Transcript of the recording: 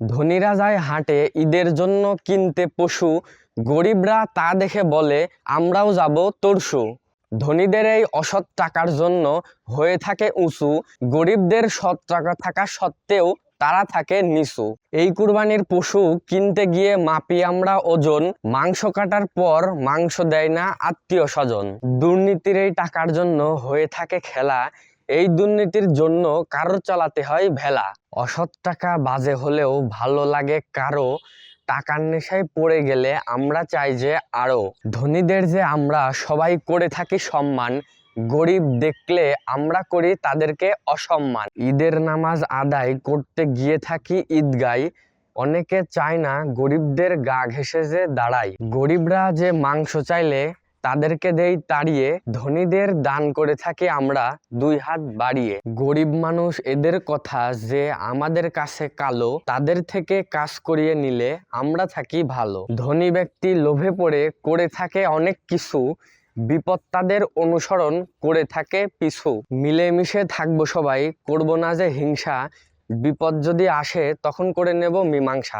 ধনীরা যায় হাটে, ঈদের জন্য কিনতে পশু, গরিবরা তা দেখে বলে, আমরাও যাব তরসু ধনীদের এই অসৎ টাকার জন্য হয়ে থাকে উঁচু, গরিবদের সৎ টাকা থাকা সত্ত্বেও তারা থাকে নিচু। এই কুরবানির পশু কিনতে গিয়ে মাপি আমরা ওজন, মাংস কাটার পর মাংস দেয় না আত্মীয় স্বজন। দুর্নীতির এই টাকার জন্য হয়ে থাকে খেলা এই দুর্নীতির জন্য কারও চালাতে হয় ভেলা। অসৎ টাকা বাজে হলেও ভালো লাগে কারও। টাকার নেশায় পড়ে গেলে আমরা চাই যে আরও। ধনীদের যে আমরা সবাই করে থাকি সম্মান, গরিব দেখলে আমরা করি তাদেরকে অসম্মান। ঈদের নামাজ আদায় করতে গিয়ে থাকি ঈদগায় অনেকে চায় না গরিবদের গা ঘেসে যে দাঁড়ায় গরিবরা যে মাংস চাইলে তাদেরকে দেই তাড়িয়ে, ধনীদের দান করে থাকি আমরা দুই হাত বাড়িয়ে। গরিব মানুষ এদের কথা যে আমাদের কাছে কালো, তাদের থেকে কাজ করিয়ে নিলে আমরা থাকি ভালো। ধনী ব্যক্তি লোভে পড়ে করে থাকে অনেক কিছু, বিপদ তাদের অনুসরণ করে থাকে পিছু। মিলেমিশে থাকব সবাই, করব না যে হিংসা, বিপদ যদি আসে তখন করে নেব মীমাংসা।